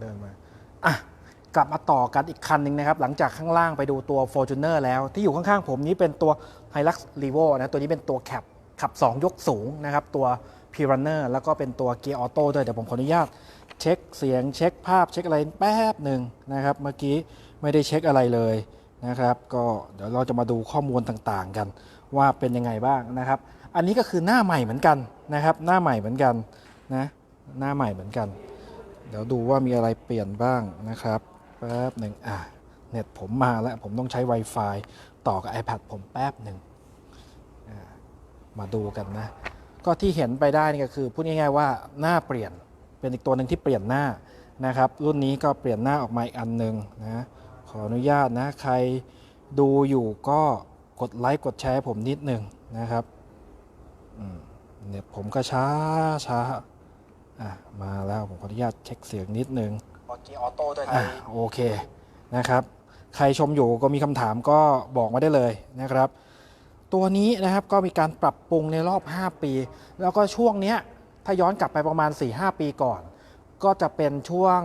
เดินมาอะกลับมาต่อกันอีกคันหนึ่งนะครับ หลังจากข้างล่างไปดูตัว Fortuner แล้ว ที่อยู่ข้างๆผมนี้เป็นตัว Hilux Revo นะตัวนี้เป็นตัวแคปขับ 2 ยกสูงนะครับ ตัว p i r a n n e r แล้วก็เป็นตัวเกียร์ออโต้ด้วยเดี๋ยวผมขออนุญาต เช็คเสียงเช็คภาพเช็คอะไรแป๊บหนึ่งนะครับ เมื่อกี้ไม่ได้เช็คอะไรเลยนะครับ ก็เดี๋ยวเราจะมาดูข้อมูลต่างๆกัน ว่าเป็นยังไงบ้างนะครับ อันนี้ก็คือหน้าใหม่เหมือนกันนะครับ หน้าใหม่เหมือนกันนะหน้าใหม่เหมือนกัน ดี๋ยวดูว่ามีอะไรเปลี่ยนบ้างนะครับแป๊บหนึ่งอะเน็ตผมมาแล้ว ผมต้องใช้ Wi-Fi ต่อกับ iPad ผมแป๊บหนึ่งมาดูกันนะ ก็ที่เห็นไปได้นี่ก็คือพูดง่ายๆว่าหน้าเปลี่ยนเป็นอีกตัวหนึ่งที่เปลี่ยนหน้านะครับ รุ่นนี้ก็เปลี่ยนหน้าออกมาอีกอันหนึ่งนะขออนุญาตนะ ใครดูอยู่ก็กดไลค์กดแชร์ผมนิดหนึ่งนะครับเน็ตผมก็ช้าช้า อะมาแล้วผมขออนุญาตเช็คเสียงนิดนึงเกียร์ออโต้ด้วยอะโอเคนะครับ ใครชมอยู่ก็มีคำถามก็บอกมาได้เลยนะครับ ตัวนี้นะครับก็มีการปรับปรุงในรอบ 5 ปี แล้วก็ช่วงเนี้ยถ้าย้อนกลับไปประมาณ 4-5 ปีก่อน ก็จะเป็นช่วง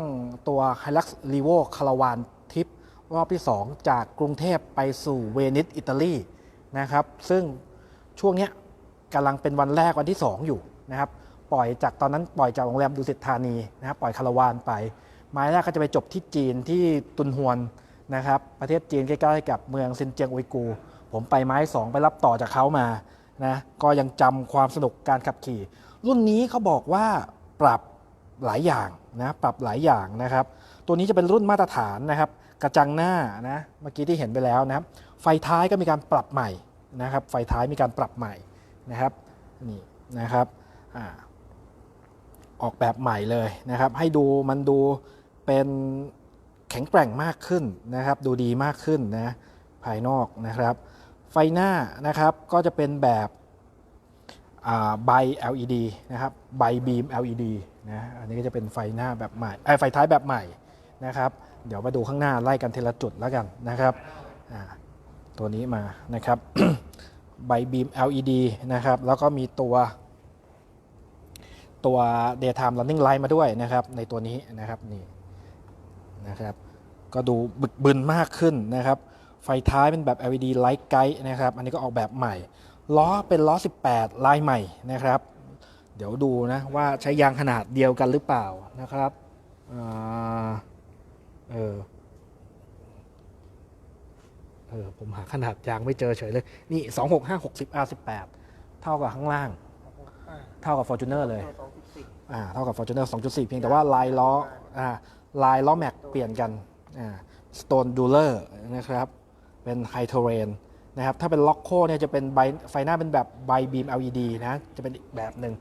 ตัว Hilux Revo คาราวานทริปรอบที่ 2 จากกรุงเทพไปสู่เวนิสอิตาลีนะครับ ซึ่งช่วงเนี้ยกำลังเป็นวันแรกวันที่ 2 อยู่นะครับ ปล่อยจากตอนนั้นปล่อยจากโรงแรมดุสิตธานีนะครับปล่อยคาราวานไป ไม้แรกก็จะไปจบที่จีนที่ตุนฮวนนะครับประเทศจีนใกล้ๆกับเมืองซินเจียงอุยกู ผมไปไม้สองไปรับต่อจากเขามานะก็ยังจำความสนุกการขับขี่ รุ่นนี้เขาบอกว่าปรับหลายอย่างนะปรับหลายอย่างนะครับ ตัวนี้จะเป็นรุ่นมาตรฐานนะครับ กระจังหน้านะเมื่อกี้ที่เห็นไปแล้วนะครับ ไฟท้ายก็มีการปรับใหม่นะครับ ไฟท้ายมีการปรับใหม่นะครับนี่นะครับอ่า ออกแบบใหม่เลยนะครับ ให้ดูมันดูเป็นแข็งแกร่งมากขึ้นนะครับ ดูดีมากขึ้นนะภายนอกนะครับ ไฟหน้านะครับก็จะเป็นแบบใบ LED นะครับใบบีม LED นะอันนี้ก็จะเป็นไฟหน้าแบบใหม่ไอไฟท้ายแบบใหม่นะครับ เดี๋ยวมาดูข้างหน้าไล่กันทีละจุดแล้วกันนะครับตัวนี้มานะครับใบบีม LED นะครับ แล้วก็มีตัว ตัว daytime running light มาด้วยนะครับ ในตัวนี้นะครับนี่นะครับ ก็ดูบึกบึนมากขึ้นนะครับ ไฟท้ายเป็นแบบ LED light guide นะครับ อันนี้ก็ออกแบบใหม่ ล้อเป็นล้อ 18 ลายใหม่นะครับ เดี๋ยวดูนะว่าใช้ยางขนาดเดียวกันหรือเปล่านะครับอเออเออผมหาขนาดยางไม่เจอเฉยเลย นี่ 265 60 R18 เท่ากับข้างล่าง เท่ากับ Fortuner เลยอ่าเท่ากับ Fortuner 2.4 เพียงแต่ว่าลายล้ออ่าลายล้อแม็กเปลี่ยนกันอ่า Stone Dueler นะครับ เป็น High Terrain นะครับ ถ้าเป็นล็อกโคเนี่ยจะเป็นใบไฟหน้าเป็นแบบใบบีม LED นะ จะเป็นอีกแบบหนึ่ง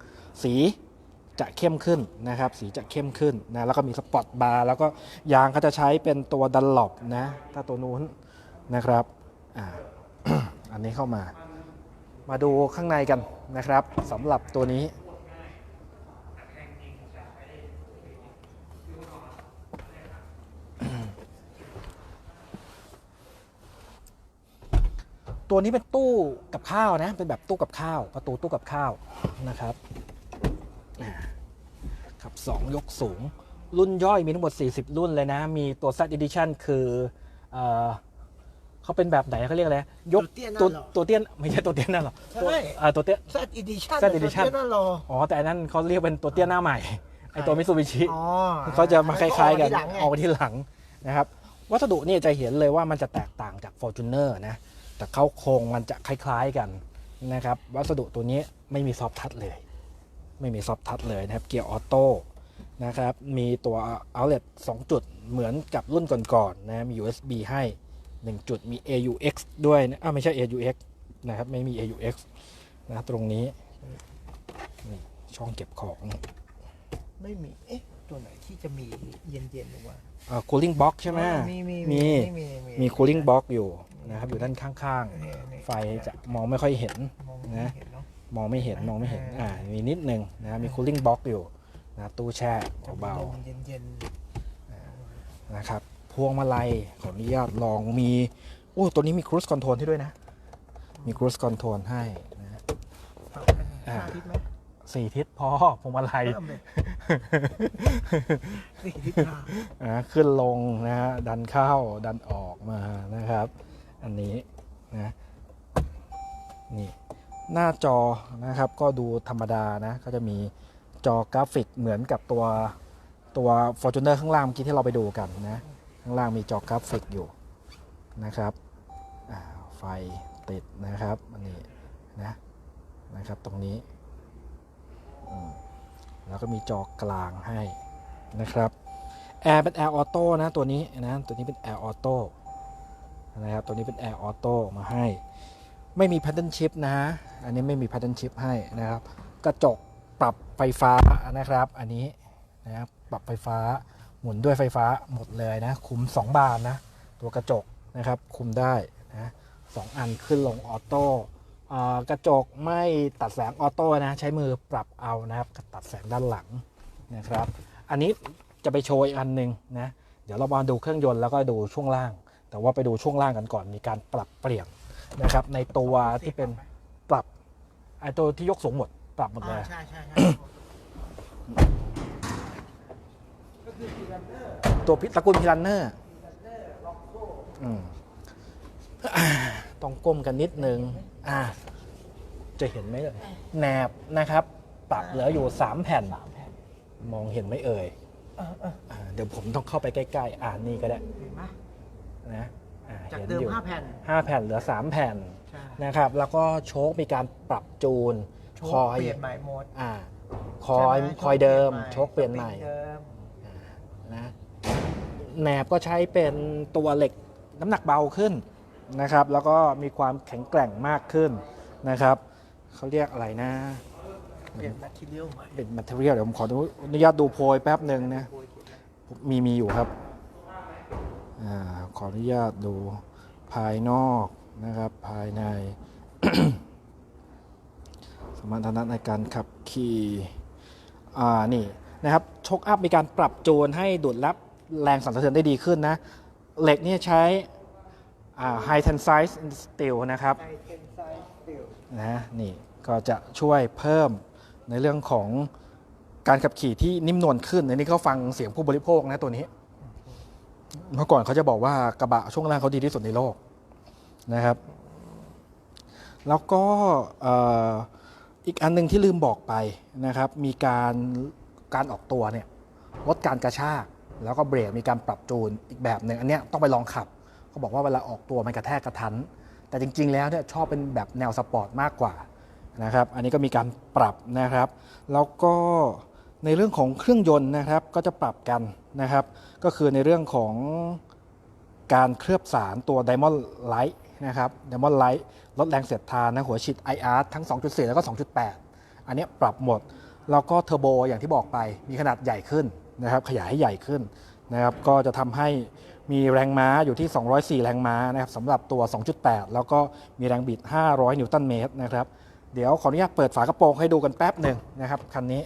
สีจะเข้มขึ้นนะครับ สีจะเข้มขึ้นนะ แล้วก็มีสปอตบาร์ แล้วก็ยางก็จะใช้เป็นตัวดันหลบนะ ถ้าตัวนู้นนะครับ อ่า อันนี้เข้ามา มาดูข้างในกันนะครับสำหรับตัวนี้ ตัวนี้เป็นตู้กับข้าวนะ เป็นแบบตู้กับข้าว ประตูตู้กับข้าวนะครับอ่าครับสองยกสูง รุ่นย่อยมีทั้งหมด 40 รุ่นเลยนะ มีตัว Z Edition คืออ เขาเป็นแบบไหนเขาเรียกอะไรยกตัวเตี้ยนั่นเหรอตัวเตี้ยนไม่ใช่ตัวเตี้ยนนั่นหรอใช่ตัวอ่าตัวเตี้ย Z Edition Z Edition นั่นรออ๋อแต่อันนั้นเขาเรียกเป็นตัวเตี้ยหน้าใหม่ไอตัวมิ t ซูบิชิอ๋อเขาจะมาคล้าย ๆ กันออออกกมาที่หลังนะครับวัสดุเนี่ยจะเห็นเลยว่ามันจะแตกต่างจาก Fortuner นะแต่เขาโครงมันจะคล้าย ๆกันนะครับวัสดุตัวนี้ไม่มีซอฟทัชเลย ไม่มีซอฟทัชเลยนะครับเกียร์ออโต้นะครับมีตัว outlet 2 จุดเหมือนกับรุ่นก่อนๆนะมี USB ให้ 1 จุดมี AUX ด้วยนะอ้าวไม่ใช่ AUX นะครับ ไม่มี AUX นะตรงนี้นี่ช่องเก็บของไม่มี เอ๊ะ ตัวไหนที่จะมีเย็นๆหรือว่าอ่า cooling box ใช่ไหมมีมีมีมีมี cooling box อยู่นะครับ อยู่ด้านข้างนี่นี่ๆไฟจะมองไม่ค่อยเห็นมองไม่นะเห็นเนาะมองไม่เห็นมองไม่เห็นอ่าอ่ามีนิดนึงนะมี cooling box อยู่นะตู้แช่จะมีเบาลมเย็นๆนะครับ พวงมาลัยขออนุญาตลองมีโอ้ตัวนี้มี cruise control ให้ด้วยนะ มี cruise control ให้นะๆปรับอ่าห้าทิศไหมสี่ทิศพอพวงมาลัยเพิ่มเลยนี่ทิศทางนะขึ้นลงนะฮะดันเข้าดันออกมานะครับ อันนี้นะนี่หน้าจอนะครับก็ดูธรรมดานะ ก็จะมีจอกราฟิกเหมือนกับตัวตัว Fortuner ข้างล่างเมื่อกี้ที่เราไปดูกันนะข้างล่างมีจอกราฟิกอยู่นะครับไฟติดนะครับอันนี้นะนะครับตรงนี้แล้วก็มีจอกลางให้นะครับแอร์เป็นแอร์ออโต้นะตัวนี้นะตัวนี้เป็นแอร์ออโต้นะครับตัวนี้เป็นแอร์ออโต้มาให้ ไม่มี pattern shift นะอันนี้ไม่มี pattern shift ให้นะครับ กระจกปรับไฟฟ้านะครับ อันนี้นะครับปรับไฟฟ้า หมุนด้วยไฟฟ้าหมดเลยนะ คุม 2 บานนะ ตัวกระจกนะครับ คุมได้นะสองอันขึ้นลงออโต้กระจกไม่ตัดแสงออโต้นะ ใช้มือปรับเอานะครับตัดแสงด้านหลังนะครับ อันนี้จะไปโชว์อีกอันหนึ่งนะ เดี๋ยวเรามาดูเครื่องยนต์แล้วก็ดูช่วงล่าง แต่ว่าไปดูช่วงล่างกันก่อนมีการปรับเปลี่ยนนะครับ ในตัวที่เป็นปรับไอตัวที่ยกสูงหมดปรับหมดเลยใช่ใช่ใช่ ก็คือทีรันเนอร์ ตัวพิตระกูลพิลันเนอร์อืมอ่าต้องก้มกันนิดนึงอ่าจะเห็นไหมเลยแหนบนะครับ ปรับเหลืออยู่3แผ่น มองเห็นไหมเอ่ยเออเอออ่าเดี๋ยวผมต้องเข้าไปใกล้ๆ อ่านี่ก็ได้เห็นไหมนะอ่จากห็นเดิมอยู่ห้าแผ่นห้าแผ่นเหลือ3แผ่นใช่นะครับ แล้วก็โชคมีการปรับจูนโชคคอยเปลี่ยนใหม่หมดอ่าคอยใช่ไหคอยเดิม โชโชคคเปเปลี่ลี่ยยนนใหใหม่ม่เดิม นะแหนบก็ใช้เป็นตัวเหล็กน้ำหนักเบาขึ้นนะครับ แล้วก็มีความแข็งแกร่งมากขึ้นนะครับเขาเรียกอะไรนะเปลี่ยนแมทเทียลใหม่เป็น material เดี๋ยวผมขออนุญาตดูโพยแป๊บหนึ่งนะมีมีอยู่ครับอาขออนุญาตดูภายนอกนะครับภายใน สมรรถนะในการขับขี่อ่านี่ นะครับชกอัพมีการปรับจูนให้ดูดรับแรงสั่นสะเทือนได้ดีขึ้นนะ เหล็กเนี่ยใช้อ่า high tensile steel นะครับไทเทนไซส์สตีลนะนี่ก็จะช่วยเพิ่มในเรื่องของการขับขี่ที่นิ่มนวลขึ้นอันนี้เขาฟังเสียงผู้บริโภคนะตัวนี้ เมื่อก่อนเขาจะบอกว่ากระบะช่วงล่างเขาดีที่สุดในโลกนะครับ แล้วก็เอ่ออีกอันหนึ่งที่ลืมบอกไปนะครับ มีการ การออกตัวเนี่ยลดการกระชากแล้วก็เบรกมีการปรับจูนอีกแบบหนึ่งอันเนี้ยต้องไปลองขับเขาบอกว่าเวลาออกตัวมันกระแทกกระทัน แต่จริง ๆ แล้วเนี่ยชอบเป็นแบบแนวสปอร์ตมากกว่านะครับอันนี้ก็มีการปรับนะครับ แล้วก็ในเรื่องของเครื่องยนต์นะครับก็จะปรับกันนะครับ ก็คือในเรื่องของการเคลือบสารตัว Diamond Light นะครับ Diamond Light ลดแรงเสียดทานนะหัวฉีด IR ทั้ง 2.4 แล้วก็ 2.8 อันนี้ปรับหมด แล้วก็เทอร์โบอย่างที่บอกไปมีขนาดใหญ่ขึ้นนะครับขยายให้ใหญ่ขึ้นนะครับก็จะทำให้มีแรงม้าอยู่ที่ 204 แรงม้านะครับสำหรับตัว 2.8 แล้วก็มีแรงบิด 500 นิวตันเมตรนะครับ เดี๋ยวขออนุญาตเปิดฝากระโปรงให้ดูกันแป๊บหนึ่งนะครับคันนี้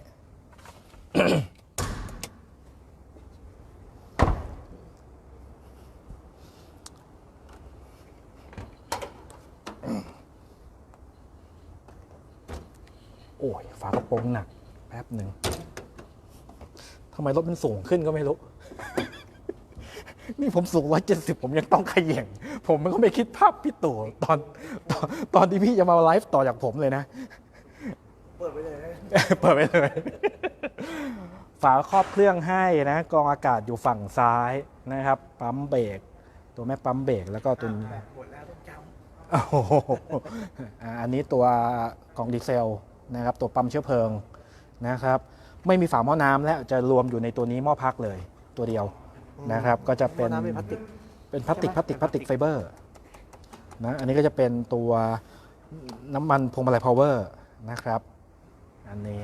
โอ้ยฝากระโปรงหนัก แป๊บหนึ่งทำไมรถมันสูงขึ้นก็ไม่รู้ นี่ผมสูง170ผมยังต้องขย่งผมมันก็ไม่คิดภาพพี่ตู่ตอนตอนตอนที่พี่จะมาไลฟ์ต่อจากผมเลยนะ เปิดไปเลยนะเปิดไปเลย ฝาครอบเครื่องให้นะกรองอากาศอยู่ฝั่งซ้ายนะครับ ปั๊มเบรก ตัวแม่ปั๊มเบรกแล้วก็ตัวนี้อ่าหมดแล้วต้องจโอ้โหอ่าอันนี้ตัวกล่องดีเซลนะครับ ตัวปั๊มเชื้อเพลิง นะครับ ไม่มีฝาหม้อน้ำแล้วจะรวมอยู่ในตัวนี้หม้อพักเลยตัวเดียวำนะครับ ก็จะเป็นหม้อน้ำเป็นพลาสติกเป็นพลาสติกใช่ไหมพลาสติกเป็นพลาสติกพไฟลาสติกเบอร์นะอันนี้ก็จะเป็นตัวน้ำมันพวงมาลัยพาวเวอร์นะครับ อันนี้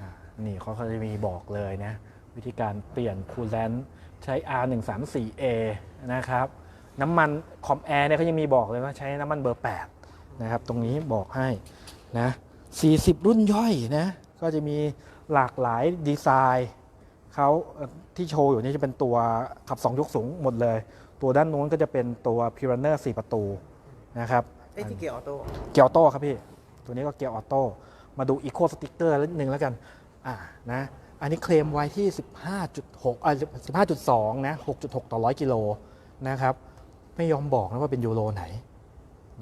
อ่านี่เขาก็จะมีบอกเลยนะ วิธีการเปลี่ยนคูลแลนต์ใช้ R134A นะครับ น้ำมันคอมแอร์เนี่ยเขายังมีบอกเลยว่าใช้น้ำมันเบอร์ 8 นะครับ ตรงนี้บอกให้นะ40 รุ่นย่อยนะ ก็จะมีหลากหลายดีไซน์เขาเอ่อที่โชว์อยู่นี่จะเป็นตัวขับ 2 ยกสูงหมดเลย ตัวด้านนู้นก็จะเป็นตัว p i r a n e r 4 ประตูนะครับไอ้ที่เกียร์ออโต้เกียร์ออโต้ครับพี่ ตัวนี้ก็เกียร์ออโต้มาดูอีโคสติกเกอร์นิดนึงแล้วกันอ่านะอันนี้เคลมไว้ที่ 15.6อ่า15.2 นะ 6.6 ต่อ 100 กิโลนะครับ ไม่ยอมบอกนะว่าเป็นยูโรไหน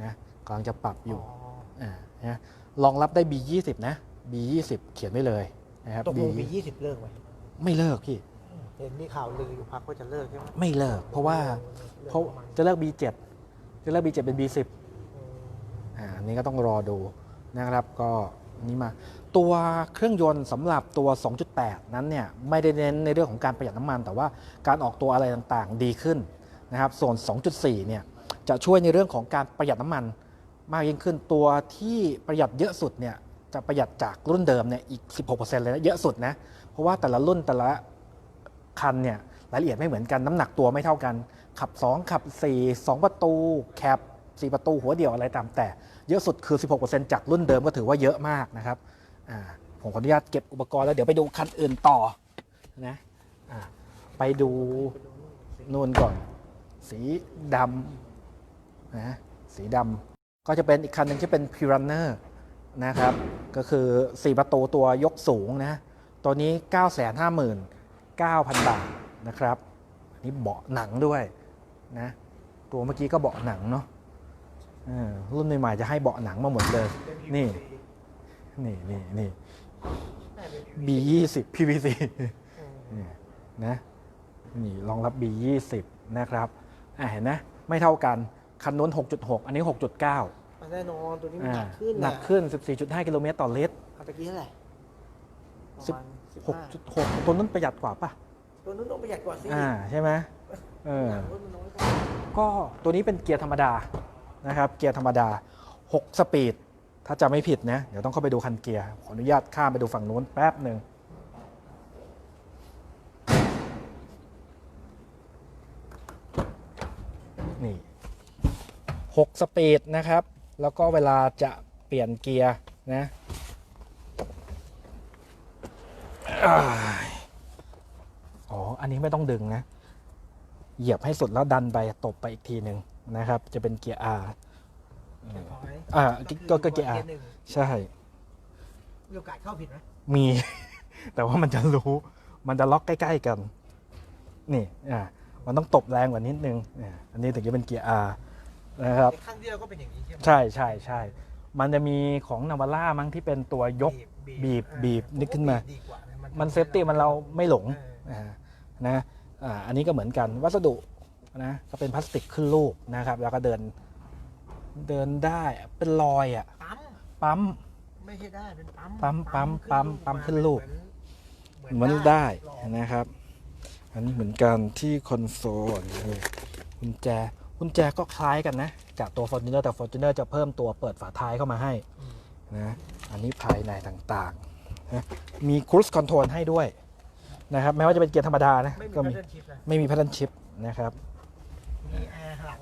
นะกำลังจะปรับอยู่อ่านะรองรับได้ B20 นะ B20 เขียนไว้เลยนะครับ ตกลง B มียี่สิบเลิกไหมไม่เลิกพี่ เห็นมีข่าวลืออยู่พักว่าจะเลิกใช่ไหมไม่เลิก เพราะว่าเพราะจะเลิก B7 จะเลิก B7 เป็น B10 อ่าอันนี้ก็ต้องรอดูนะครับก็นี่มา ตัวเครื่องยนต์สำหรับตัว 2.8 นั้นเนี่ยไม่ได้เน้นในเรื่องของการประหยัดน้ำมัน แต่ว่าการออกตัวอะไรต่างๆดีขึ้นนะครับส่วน 2.4 เนี่ยจะช่วยในเรื่องของการประหยัดน้ำมันมากยิ่งขึ้นตัวที่ประหยัดเยอะสุดเนี่ย จะประหยัดจากรุ่นเดิมเนี่ยอีก 16%เลยนะเยอะสุดนะเพราะว่าแต่ละรุ่นแต่ละคันเนี่ยรายละเอียดไม่เหมือนกันน้ำหนักตัวไม่เท่ากัน ขับ 2 ขับ 4 2 ประตู แคป4ประตูหัวเดียวอะไรตามแต่ เยอะสุดคือ 16%จากรุ่นเดิมก็ถือว่าเยอะมากนะครับผมขออนุญาตเก็บอุปกรณ์แล้วเดี๋ยวไปดูคันอื่นต่อนะอ่าไปดูนูนก่อน สีดำนะสีดำก็จะเป็นอีกคันหนึ่งที่เป็น p i r a n n e r นะครับ ก็คือ 4 ประตูตัวยกสูงนะ ตัวนี้ 959,000 บาทนะครับนนี้เบาะหนังด้วยนะ ตัวเมื่อกี้ก็เบาะหนังเนาะรุ่นใหม่ๆจะให้เบาะหนังมาหมดเลย นี่ นี่นี่นี่ B 2 0 PVC นี่นะนี่รองรับ B 2 0นะครับอะเห็นนะ ไม่เท่ากัน คันนู้น6.6 อันนี้ 6.9 แน่นอนตัวนี้มันอ่าหนักขึ้นหนักขึ้น 14.5 กิโลเมตรต่อลิตรเอาตะกี้เท่าไหร่สิบประมาณ15 6.6ตัวนั้นประหยัดกว่าป่ะ ตัวนู้นต้องประหยัดกว่าสิอ่าใช่ไหมเออหนักรถมันน้อยกว่าก็ตัวนี้เป็นเกียร์ธรรมดานะครับ เกียร์ธรรมดา 6 สปีด ถ้าจะไม่ผิดนะเดี๋ยวต้องเข้าไปดูคันเกียร์ ขออนุญาตข้ามไปดูฝั่งนู้นแป๊บหนึ่งนี่ 6 สปีดนะครับ แล้วก็เวลาจะเปลี่ยนเกียร์นะอ้ายอ๋อ อันนี้ไม่ต้องดึงนะ เหยียบให้สุดแล้วดันไปตบไปอีกทีหนึ่งนะครับ จะเป็นเกียร์ R เรียบร้อยอ่าคือก็ก็เกียร์ R หนึ่งใช่ มีโอกาสเข้าผิดไหมมี แต่ว่ามันจะรู้ มันจะล็อกใกล้ ๆ กัน นี่ อ่า มันต้องตบแรงกว่านิดนึงอ่าอันนี้ถึงจะเป็นเกียร์ R นะครับในข้างเดียวก็เป็นอย่างนี้ใช่ไหมใช่ใช่ใช่มันจะมีของนาวาร่ามั้งที่เป็นตัวยกบีบบีบนึกขึ้นมา ดีกว่าะมันเซฟตี้มันเราไม่หลงเอออ่านะอ่าอันนี้ก็เหมือนกันวัสดุนะก็เป็นพลาสติกขึ้นลูกนะครับ แล้วก็เดินเดินได้เป็นรอยอะปั๊มปั๊มไม่ใช่ได้เป็นปั๊มปั๊มปั๊มปั๊มปั๊มขึ้นลูกเหมืเหมือนได้หลอกนะครับ อันนี้เหมือนกันที่คอนโซลนี่กุญแจ กุญแจก็คล้ายกันนะกับตัว Fortuner แต่ Fortuner จะเพิ่มตัวเปิดฝาท้ายเข้ามาให้อืมนะอันนี้ภายในต่างๆนะมี Cruise Control ให้ด้วยนะครับแม้ว่าจะเป็นเกียร์ธรรมดานะไม่มีก็แพทมีเทิร์นชิปนะไม่มีพัฒนชิปนะครับมีแอร์หลัง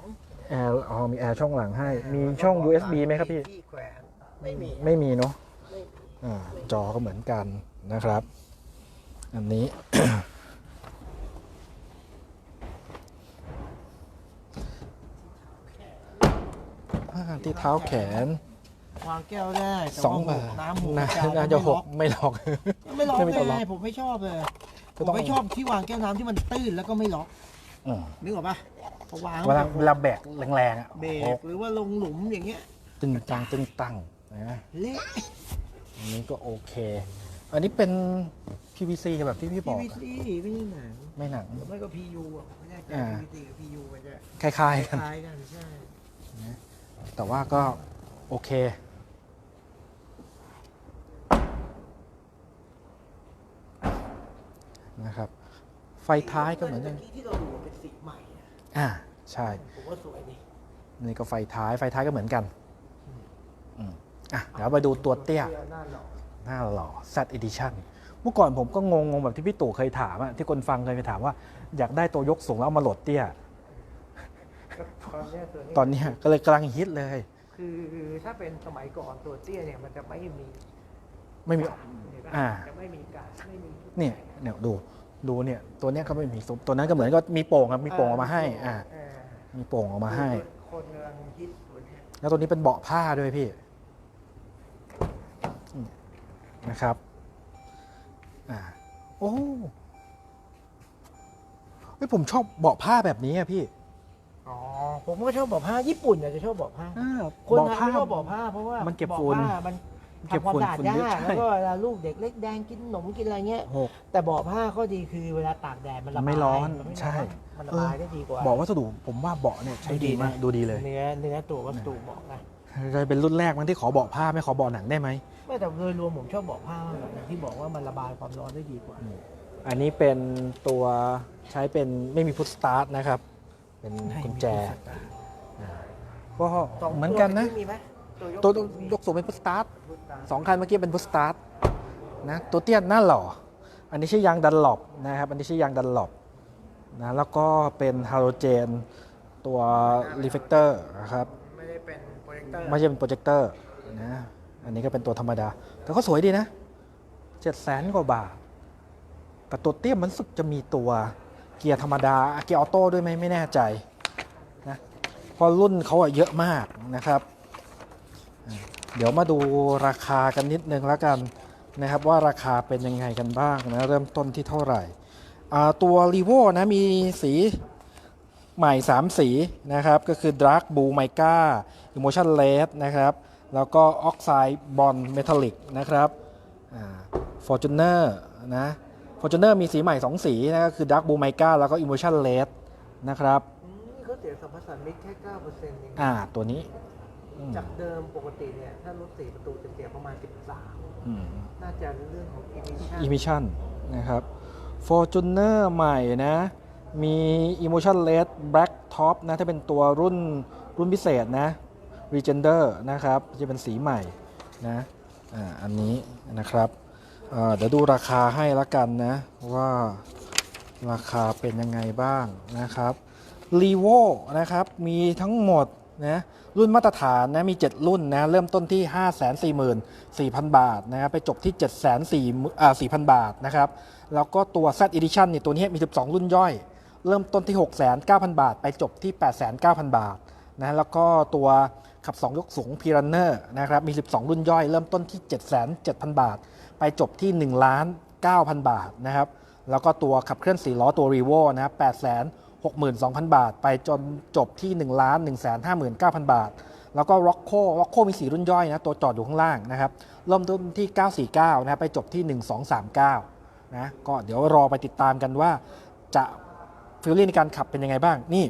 แอร์อ๋อมีแอร์ช่องหลังให้ มีช่อง USB ไหมครับพี่ที่แขวนไม่มีไม่มีเนาะไม่อ่าจอก็เหมือนกันนะครับ อันนี้ ที่เท้าแขน วางแก้วได้แต่สองว่าบาทน้ำหมูน่าจานน่าจะหกไม่ไม่ล็อกล็อกไม่ไม่ต้ล็องล็อกอกเลยผมไม่ชอบเลยก็ผมต้อง ไม่ชอบที่วางแก้วน้ำที่มันตื้นแล้วก็ไม่ล็อกอืมนึกออกปะพอวางเวลาเวลาแบกแรงๆอะเบรกหรือว่าลงหลุมอย่างเงี้ยตึงตังตึงตังนะเละ อันนี้ก็โอเค อันนี้เป็น PVC แบบที่พี่บอก PVC ไม่ใช่หนังไม่หนัง หรือไม่ก็ PU อะไม่แน่ใจ อ่า PVC กับ PU มันจะคล้ายๆกัน คล้ายกันใช่ แต่ว่าก็โอเค นะครับ ไฟท้ายก็เหมือนกันที่เราดูเป็นสีใหม่อะอ่าใช่ผมว่าสวยดีนี่ก็ไฟท้ายไฟท้ายก็เหมือนกันอืมอะเดี๋ยวไปดูตัวเตี้ยหน้าหล่อหน้าหล่อ Z Edition เมื่อก่อนผมก็งงงๆแบบที่พี่ตู่เคยถามอะที่คนฟังเคยไปถามว่า อยากได้ตัวยกสูงแล้วเอามาโหลดเตี้ย ตอนเนี้ยตัวนี้ตอนเนี้ยก็เลยกำลังฮิตเลยคือถ้าเป็นสมัยก่อนตัวเตี้ยเนี่ยมันจะไม่มีไม่มี เห็นปะอ่า จะไม่มีการไม่มีชุดเนี่ยเนี่ยดูดูเนี่ยตัวเนี้ยเขาไม่มีซุ้มตัวนั้นก็เหมือนก็มีโป่งครับมีโป่งออกมาให้อ่าเออมีโป่งออกมาให้ คนกำลังฮิตตัวเนี้ยแล้วตัวนี้เป็นเบาะผ้าด้วยพี่นะครับอ่าโอ้เฮ้ยผมชอบเบาะผ้าแบบนี้อะพี่ อ๋อ ผมก็ชอบเบอกผ้าญี่ปุ่นอาจจะชอบเบอกผ้าอ่าคนเบาะไทยผ้า ไม่ชอบเบอกผ้าเพราะว่ามันเก็บาะฝุ่นผ้ามันเก็บทำความฝุ่นสะอาดฝุ่นยาเยอะกใช่ แล้วก็เวลาลูกเด็กเล็กแดงกินขนมกินอะไรเงี้ย หก แต่เบอกผ้าข้อดีคือเวลาตากแดดมันระบายไม่ร้อนมัไม่ใช่ มันระบายได้ดีกว่า บอกวัสดุผมว่าเบาะเนี่ยใช้ดีมากดูดีเลยเนื้อเนื้อตัววัสดุเบอกนะจะเป็นรุ่นแรกมั้งที่ขอเบาะผ้าไม่ขอเบาะหนังได้ไหม ไม่แต่โดยรวมผมชอบเบอกผ้ามากกว่าอย่างที่บอกว่ามันระบายความร้อนได้ดีกว่า อันนี้เป็นตัวใช้เป็นไม่มีพุทสตาร์ทนะครับ เป็นกุญแจก็เหมือนกันนะ มีไหมตัวยกสูงเป็นพุทสตาร์ทสองคันเมื่อกี้เป็นพุทสตาร์ทนะตัวเตี้ยหน้าหล่อ อันนี้ชื่อยางดันหลบนะครับ อันนี้ชื่อยางดันหลบนะแล้วก็เป็นฮาโลเจนตัวรีเฟกเตอร์นะครับ ไม่ได้เป็นโปรเจคเตอร์ไม่ใช่เป็นโปรเจคเตอร์นะอันนี้ก็เป็นตัวธรรมดา แต่ก็สวยดีนะเจ็ดแสนกว่าบาทแต่ตัวเตี้ยมันรู้สึกจะมีตัว เกียร์ธรรมดา เกียร์ออโต้ด้วยไหมไม่แน่ใจนะเพราะรุ่นเขาอะเยอะมากนะครับ เดี๋ยวมาดูราคากันนิดนึงแล้วกันนะครับว่าราคาเป็นยังไงกันบ้างนะเริ่มต้นที่เท่าไหร่ ตัว r ีโวนะมีสีใหม่ 3 สีนะครับ ก็คือ Dark Blue Mica Emotion Red นะครับ แล้วก็ Oxide Bond Metallic นะครับอ่า Fortuner นะ Fortuner มีสีใหม่ 2 สีนะก็คือ Dark Blue Mica แล้วก็ Emotion Red นะครับอืมเขาเสียสัมภาระมิตรแค่เก้าเปอร์เซ็นต์เองอ่าตัวนี้อืมจากเดิมปกติเนี่ย ถ้ารถสี่ประตูจะเสียประมาณ13อืม น่าจะเรื่องของ emission Emission นะครับ Fortuner ใหม่นะ มี Emotion Red Black Top นะ ถ้าเป็นตัวรุ่นรุ่นพิเศษนะ Regender นะครับ จะเป็นสีใหม่นะอ่าอันนี้นะครับอ่า เดี๋ยวดูราคาให้ละกันนะ ว่าราคาเป็นยังไงบ้างนะครับ r e v o นะครับ มีทั้งหมดนะรุ่นมาตรฐานนะมี 7 รุ่นนะเริ่มต้นที่ 544,000 บาทนะครับไปจบที่ 740,000อ่า4,000 บาทนะครับ แล้วก็ตัว Z Edition เนี่ยตัวนี้มี 12 รุ่นย่อย เริ่มต้นที่6,900 บาท ไปจบที่8,900 บาทนะแล้วก็ตัว ขับ 2 ยกสูง p i r a n n e r นะครับมี 12 รุ่นย่อยเริ่มต้นที่ 7,700 บาท ไปจบที่ 1 ล้าน 9,000 บาทนะครับแล้วก็ตัวขับเคลื่อน 4 ล้อตัว r e v o นะครับ8 62,000 บาท ไปจนจบที่ 1 ล้าน 159,000 บาท แล้วก็ Rocco Rocco มี 4 รุ่นย่อยนะตัวจอดอยู่ข้างล่างนะครับเริ่มต้นที่ 949นะไปจบที่ 1239นะก็เดี๋ยวรอไปติดตามกันว่าจะฟิลลิ่งในการขับเป็นยังไงบ้างนี่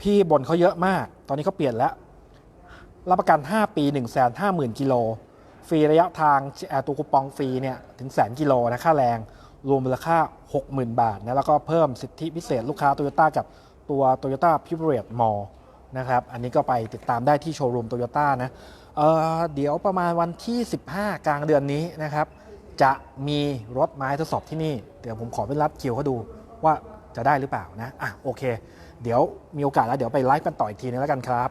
พี่บ่นเขาเยอะมาก ตอนนี้เขาเปลี่ยนแล้ว รับประกัน 5 ปี 1 5 0 0 0 0 กิโล ฟรีระยะทางเอ่อตัวคูปองฟรีเนี่ยถึงแสนกิโลนะค่าแรง รวมมูลค่า 60,000 บาทนะแล้วก็เพิ่มสิทธิพิเศษลูกค้า Toyota กับตัว Toyota p i v a t Mall นะครับ อันนี้ก็ไปติดตามได้ที่โชว์รูม Toyota นะเเดี๋ยวประมาณวันที่ 15 กลางเดือนนี้นะครับ จะมีรถไม้ทดสอบที่นี่ เดี๋ยวผมขอเป็นรัดคิวเขาดูว่าจะได้หรือเปล่านะ อะโอเค เดี๋ยวมีโอกาสแล้วเดี๋ยวไปไลฟ์กันต่ออีกทีนึงแล้วกันครับ